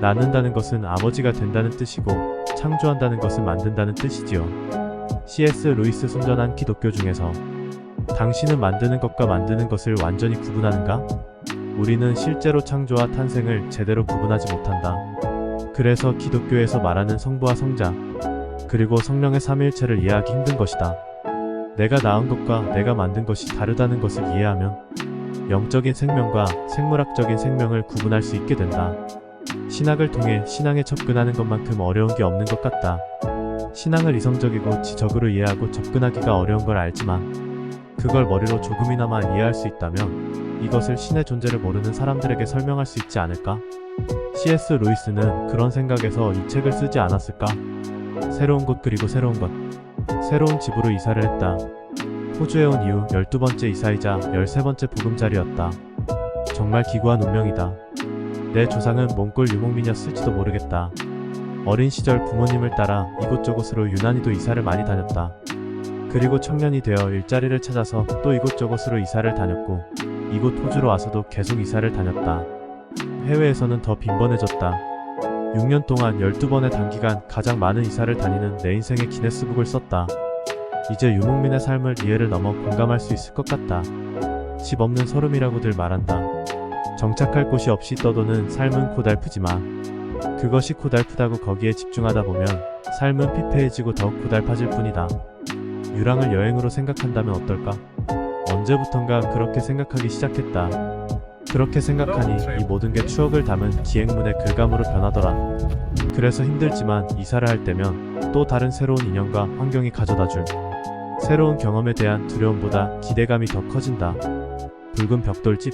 낳는다는 것은 아버지가 된다는 뜻이고 창조한다는 것은 만든다는 뜻이지요. C.S. 루이스 순전한 기독교 중에서 당신은 만드는 것과 만드는 것을 완전히 구분하는가? 우리는 실제로 창조와 탄생을 제대로 구분하지 못한다. 그래서 기독교에서 말하는 성부와 성자, 그리고 성령의 삼위일체를 이해하기 힘든 것이다. 내가 낳은 것과 내가 만든 것이 다르다는 것을 이해하면 영적인 생명과 생물학적인 생명을 구분할 수 있게 된다. 신학을 통해 신앙에 접근하는 것만큼 어려운 게 없는 것 같다. 신앙을 이성적이고 지적으로 이해하고 접근하기가 어려운 걸 알지만 그걸 머리로 조금이나마 이해할 수 있다면 이것을 신의 존재를 모르는 사람들에게 설명할 수 있지 않을까? C.S. 루이스는 그런 생각에서 이 책을 쓰지 않았을까? 새로운 곳 그리고 새로운 것. 새로운 집으로 이사를 했다. 호주에 온 이후 12번째 이사이자 13번째 보금자리였다. 정말 기구한 운명이다. 내 조상은 몽골 유목민이었을지도 모르겠다. 어린 시절 부모님을 따라 이곳저곳으로 유난히도 이사를 많이 다녔다. 그리고 청년이 되어 일자리를 찾아서 또 이곳저곳으로 이사를 다녔고 이곳 호주로 와서도 계속 이사를 다녔다. 해외에서는 더 빈번해졌다. 6년 동안 12번의 단기간 가장 많은 이사를 다니는 내 인생의 기네스북을 썼다. 이제 유목민의 삶을 이해를 넘어 공감할 수 있을 것 같다. 집 없는 서름이라고들 말한다. 정착할 곳이 없이 떠도는 삶은 고달프지만 그것이 고달프다고 거기에 집중하다 보면 삶은 피폐해지고 더욱 고달파질 뿐이다. 유랑을 여행으로 생각한다면 어떨까? 언제부턴가 그렇게 생각하기 시작했다. 그렇게 생각하니 이 모든 게 추억을 담은 기행문의 글감으로 변하더라. 그래서 힘들지만 이사를 할 때면 또 다른 새로운 인연과 환경이 가져다 줄 새로운 경험에 대한 두려움보다 기대감이 더 커진다. 붉은 벽돌집.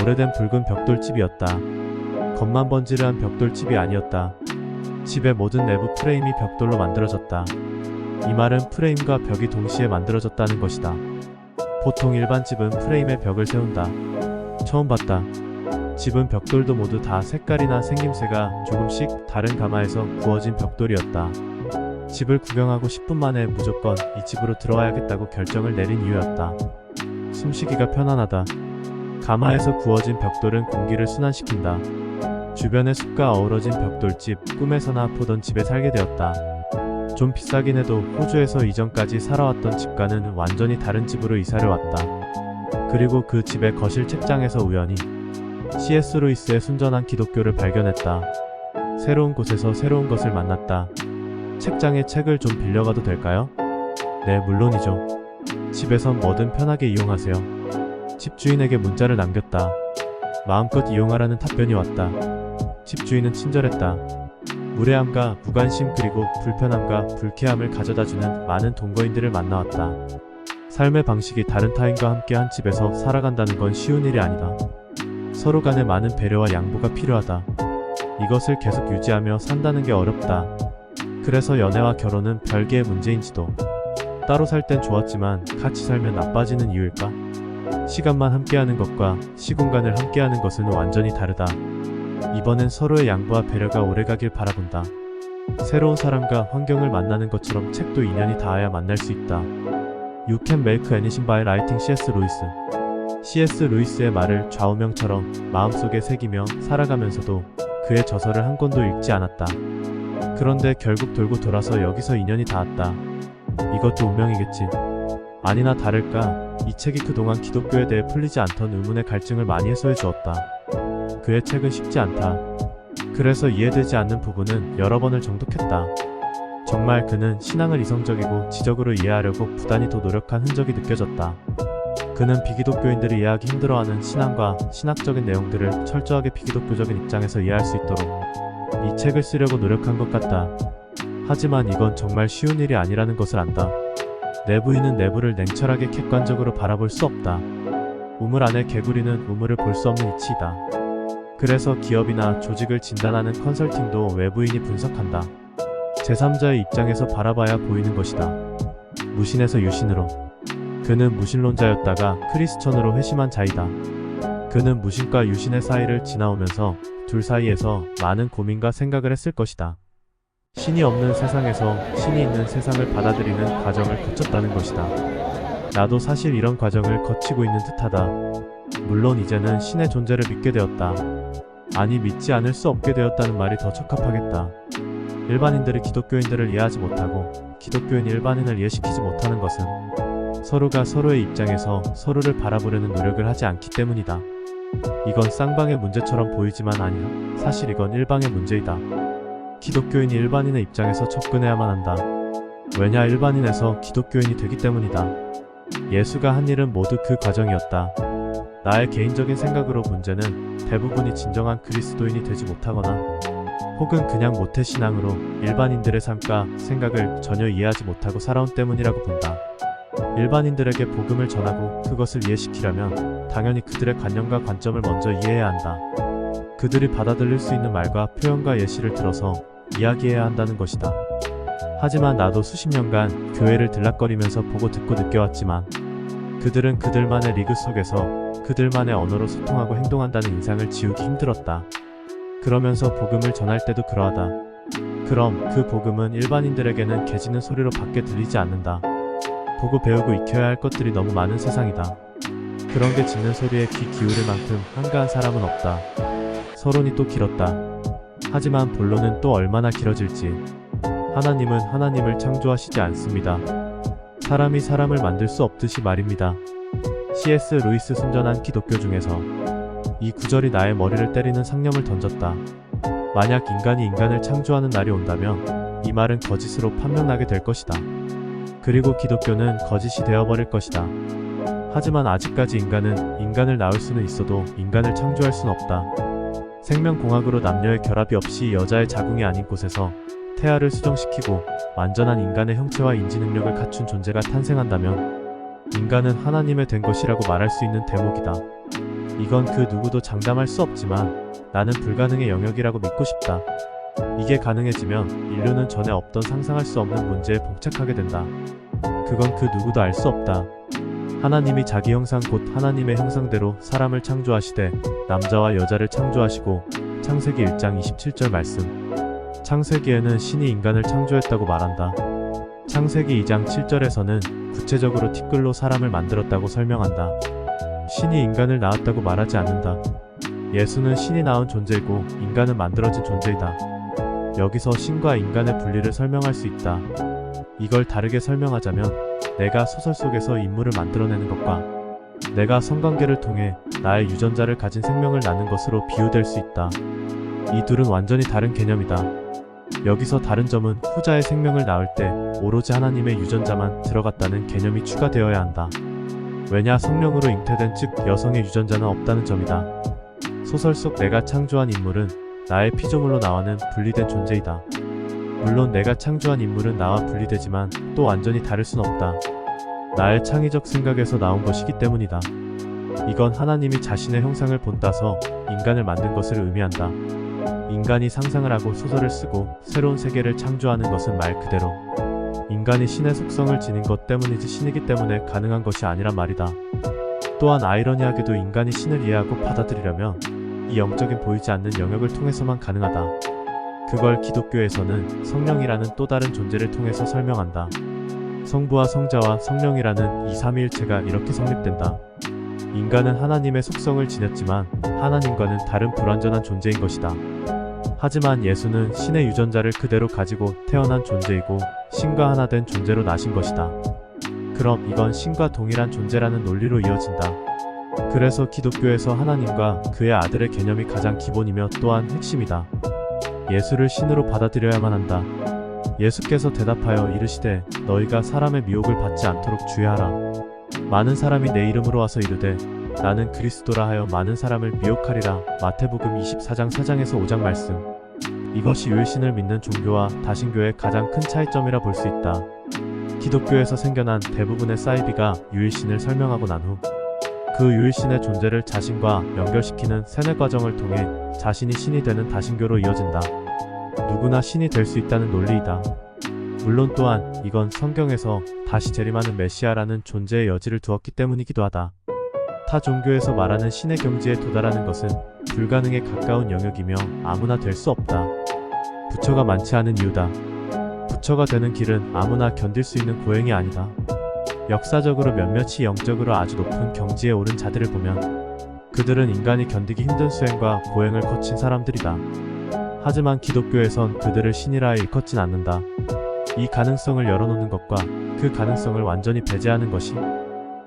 오래된 붉은 벽돌집이었다. 겉만 번지르한 벽돌집이 아니었다. 집의 모든 내부 프레임이 벽돌로 만들어졌다. 이 말은 프레임과 벽이 동시에 만들어졌다는 것이다. 보통 일반 집은 프레임에 벽을 세운다. 처음 봤다. 집은 벽돌도 모두 다 색깔이나 생김새가 조금씩 다른 가마에서 구워진 벽돌이었다. 집을 구경하고 10분 만에 무조건 이 집으로 들어와야겠다고 결정을 내린 이유였다. 숨쉬기가 편안하다. 가마에서 구워진 벽돌은 공기를 순환시킨다. 주변의 숲과 어우러진 벽돌집, 꿈에서나 보던 집에 살게 되었다. 좀 비싸긴 해도 호주에서 이전까지 살아왔던 집과는 완전히 다른 집으로 이사를 왔다. 그리고 그 집의 거실 책장에서 우연히 C.S. 루이스의 순전한 기독교를 발견했다. 새로운 곳에서 새로운 것을 만났다. 책장에 책을 좀 빌려가도 될까요? 네, 물론이죠. 집에선 뭐든 편하게 이용하세요. 집주인에게 문자를 남겼다. 마음껏 이용하라는 답변이 왔다. 집주인은 친절했다. 무례함과 무관심 그리고 불편함과 불쾌함을 가져다주는 많은 동거인들을 만나왔다. 삶의 방식이 다른 타인과 함께 한 집에서 살아간다는 건 쉬운 일이 아니다. 서로 간에 많은 배려와 양보가 필요하다. 이것을 계속 유지하며 산다는 게 어렵다. 그래서 연애와 결혼은 별개의 문제인지도. 따로 살 땐 좋았지만 같이 살면 나빠지는 이유일까? 시간만 함께하는 것과 시공간을 함께하는 것은 완전히 다르다. 이번엔 서로의 양보와 배려가 오래가길 바라본다. 새로운 사람과 환경을 만나는 것처럼 책도 인연이 닿아야 만날 수 있다. You can make anything by writing C.S. 루이스. C.S. 루이스의 말을 좌우명처럼 마음속에 새기며 살아가면서도 그의 저서를 한 권도 읽지 않았다. 그런데 결국 돌고 돌아서 여기서 인연이 닿았다. 이것도 운명이겠지. 아니나 다를까 이 책이 그동안 기독교에 대해 풀리지 않던 의문의 갈증을 많이 해소해 주었다. 그의 책은 쉽지 않다. 그래서 이해되지 않는 부분은 여러 번을 정독했다. 정말 그는 신앙을 이성적이고 지적으로 이해하려고 부단히 더 노력한 흔적이 느껴졌다. 그는 비기독교인들이 이해하기 힘들어하는 신앙과 신학적인 내용들을 철저하게 비기독교적인 입장에서 이해할 수 있도록 이 책을 쓰려고 노력한 것 같다. 하지만 이건 정말 쉬운 일이 아니라는 것을 안다. 내부인은 내부를 냉철하게 객관적으로 바라볼 수 없다. 우물 안의 개구리는 우물을 볼 수 없는 이치이다. 그래서 기업이나 조직을 진단하는 컨설팅도 외부인이 분석한다. 제3자의 입장에서 바라봐야 보이는 것이다. 무신에서 유신으로. 그는 무신론자였다가 크리스천으로 회심한 자이다. 그는 무신과 유신의 사이를 지나오면서 둘 사이에서 많은 고민과 생각을 했을 것이다. 신이 없는 세상에서 신이 있는 세상을 받아들이는 과정을 거쳤다는 것이다. 나도 사실 이런 과정을 거치고 있는 듯하다. 물론 이제는 신의 존재를 믿게 되었다. 아니 믿지 않을 수 없게 되었다는 말이 더 적합하겠다. 일반인들이 기독교인들을 이해하지 못하고 기독교인이 일반인을 이해시키지 못하는 것은 서로가 서로의 입장에서 서로를 바라보려는 노력을 하지 않기 때문이다. 이건 쌍방의 문제처럼 보이지만 아니야. 사실 이건 일방의 문제이다. 기독교인이 일반인의 입장에서 접근해야만 한다. 왜냐 일반인에서 기독교인이 되기 때문이다. 예수가 한 일은 모두 그 과정이었다. 나의 개인적인 생각으로 문제는 대부분이 진정한 그리스도인이 되지 못하거나 혹은 그냥 모태신앙으로 일반인들의 삶과 생각을 전혀 이해하지 못하고 살아온 때문이라고 본다. 일반인들에게 복음을 전하고 그것을 이해시키려면 당연히 그들의 관념과 관점을 먼저 이해해야 한다. 그들이 받아들일 수 있는 말과 표현과 예시를 들어서 이야기해야 한다는 것이다. 하지만 나도 수십 년간 교회를 들락거리면서 보고 듣고 느껴왔지만 그들은 그들만의 리그 속에서 그들만의 언어로 소통하고 행동한다는 인상을 지우기 힘들었다. 그러면서 복음을 전할 때도 그러하다. 그럼 그 복음은 일반인들에게는 개지는 소리로 밖에 들리지 않는다. 보고 배우고 익혀야 할 것들이 너무 많은 세상이다. 그런 게 짖는 소리에 귀 기울일 만큼 한가한 사람은 없다. 서론이 또 길었다. 하지만 본론은 또 얼마나 길어질지. 하나님은 하나님을 창조하시지 않습니다. 사람이 사람을 만들 수 없듯이 말입니다. C.S. 루이스 순전한 기독교 중에서 이 구절이 나의 머리를 때리는 상념을 던졌다. 만약 인간이 인간을 창조하는 날이 온다면 이 말은 거짓으로 판명나게 될 것이다. 그리고 기독교는 거짓이 되어버릴 것이다. 하지만 아직까지 인간은 인간을 낳을 수는 있어도 인간을 창조할 수는 없다. 생명공학으로 남녀의 결합이 없이 여자의 자궁이 아닌 곳에서 태아를 수정시키고 완전한 인간의 형체와 인지 능력을 갖춘 존재가 탄생한다면 인간은 하나님의 된 것이라고 말할 수 있는 대목이다. 이건 그 누구도 장담할 수 없지만 나는 불가능의 영역이라고 믿고 싶다. 이게 가능해지면 인류는 전에 없던 상상할 수 없는 문제에 봉착하게 된다. 그건 그 누구도 알 수 없다. 하나님이 자기 형상 곧 하나님의 형상대로 사람을 창조하시되 남자와 여자를 창조하시고 창세기 1장 27절 말씀. 창세기에는 신이 인간을 창조했다고 말한다. 창세기 2장 7절에서는 구체적으로 티끌로 사람을 만들었다고 설명한다. 신이 인간을 낳았다고 말하지 않는다. 예수는 신이 낳은 존재이고 인간은 만들어진 존재이다. 여기서 신과 인간의 분리를 설명할 수 있다. 이걸 다르게 설명하자면 내가 소설 속에서 인물을 만들어내는 것과 내가 성관계를 통해 나의 유전자를 가진 생명을 낳는 것으로 비유될 수 있다. 이 둘은 완전히 다른 개념이다. 여기서 다른 점은 후자의 생명을 낳을 때 오로지 하나님의 유전자만 들어갔다는 개념이 추가되어야 한다. 왜냐 성령으로 잉태된 즉 여성의 유전자는 없다는 점이다. 소설 속 내가 창조한 인물은 나의 피조물로 나와는 분리된 존재이다. 물론 내가 창조한 인물은 나와 분리되지만 또 완전히 다를 순 없다. 나의 창의적 생각에서 나온 것이기 때문이다. 이건 하나님이 자신의 형상을 본따서 인간을 만든 것을 의미한다. 인간이 상상을 하고 소설을 쓰고 새로운 세계를 창조하는 것은 말 그대로 인간이 신의 속성을 지닌 것 때문이지 신이기 때문에 가능한 것이 아니란 말이다. 또한 아이러니하게도 인간이 신을 이해하고 받아들이려면 이 영적인 보이지 않는 영역을 통해서만 가능하다. 그걸 기독교에서는 성령이라는 또 다른 존재를 통해서 설명한다. 성부와 성자와 성령이라는 이 삼위일체가 이렇게 성립된다. 인간은 하나님의 속성을 지녔지만 하나님과는 다른 불완전한 존재인 것이다. 하지만 예수는 신의 유전자를 그대로 가지고 태어난 존재이고 신과 하나 된 존재로 나신 것이다. 그럼 이건 신과 동일한 존재라는 논리로 이어진다. 그래서 기독교에서 하나님과 그의 아들의 개념이 가장 기본이며 또한 핵심이다. 예수를 신으로 받아들여야만 한다. 예수께서 대답하여 이르시되 너희가 사람의 미혹을 받지 않도록 주의하라. 많은 사람이 내 이름으로 와서 이르되 나는 그리스도라 하여 많은 사람을 미혹하리라. 마태복음 24장 4장에서 5장 말씀. 이것이 유일신을 믿는 종교와 다신교의 가장 큰 차이점이라 볼 수 있다. 기독교에서 생겨난 대부분의 사이비가 유일신을 설명하고 난 후 그 유일신의 존재를 자신과 연결시키는 세뇌 과정을 통해 자신이 신이 되는 다신교로 이어진다. 누구나 신이 될 수 있다는 논리이다. 물론 또한 이건 성경에서 다시 재림하는 메시아라는 존재의 여지를 두었기 때문이기도 하다. 타 종교에서 말하는 신의 경지에 도달하는 것은 불가능에 가까운 영역이며 아무나 될 수 없다. 부처가 많지 않은 이유다. 부처가 되는 길은 아무나 견딜 수 있는 고행이 아니다. 역사적으로 몇몇이 영적으로 아주 높은 경지에 오른 자들을 보면 그들은 인간이 견디기 힘든 수행과 고행을 거친 사람들이다. 하지만 기독교에선 그들을 신이라 일컫진 않는다. 이 가능성을 열어놓는 것과 그 가능성을 완전히 배제하는 것이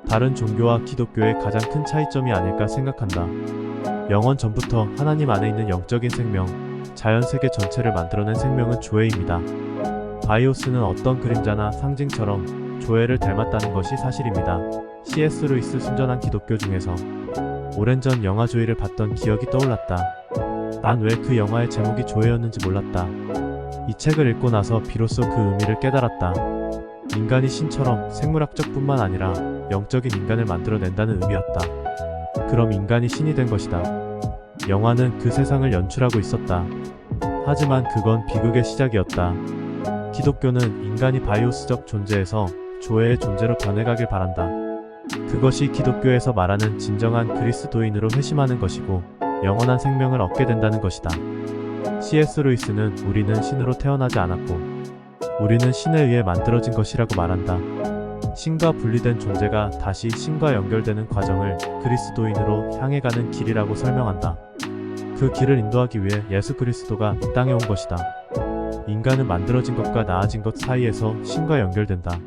다른 종교와 기독교의 가장 큰 차이점이 아닐까 생각한다. 영원 전부터 하나님 안에 있는 영적인 생명, 자연 세계 전체를 만들어낸 생명은 조회입니다. 바이오스는 어떤 그림자나 상징처럼 조회를 닮았다는 것이 사실입니다. C.S. 루이스 순전한 기독교 중에서 오랜 전 영화 조회를 봤던 기억이 떠올랐다. 난 왜 그 영화의 제목이 조회였는지 몰랐다. 이 책을 읽고 나서 비로소 그 의미를 깨달았다. 인간이 신처럼 생물학적 뿐만 아니라 영적인 인간을 만들어낸다는 의미였다. 그럼 인간이 신이 된 것이다. 영화는 그 세상을 연출하고 있었다. 하지만 그건 비극의 시작이었다. 기독교는 인간이 바이오스적 존재에서 조회의 존재로 변해가길 바란다. 그것이 기독교에서 말하는 진정한 그리스도인으로 회심하는 것이고 영원한 생명을 얻게 된다는 것이다. C.S. 루이스는 우리는 신으로 태어나지 않았고 우리는 신에 의해 만들어진 것이라고 말한다. 신과 분리된 존재가 다시 신과 연결되는 과정을 그리스도인으로 향해 가는 길이라고 설명한다. 그 길을 인도하기 위해 예수 그리스도가 이 땅에 온 것이다. 인간은 만들어진 것과 나아진 것 사이에서 신과 연결된다.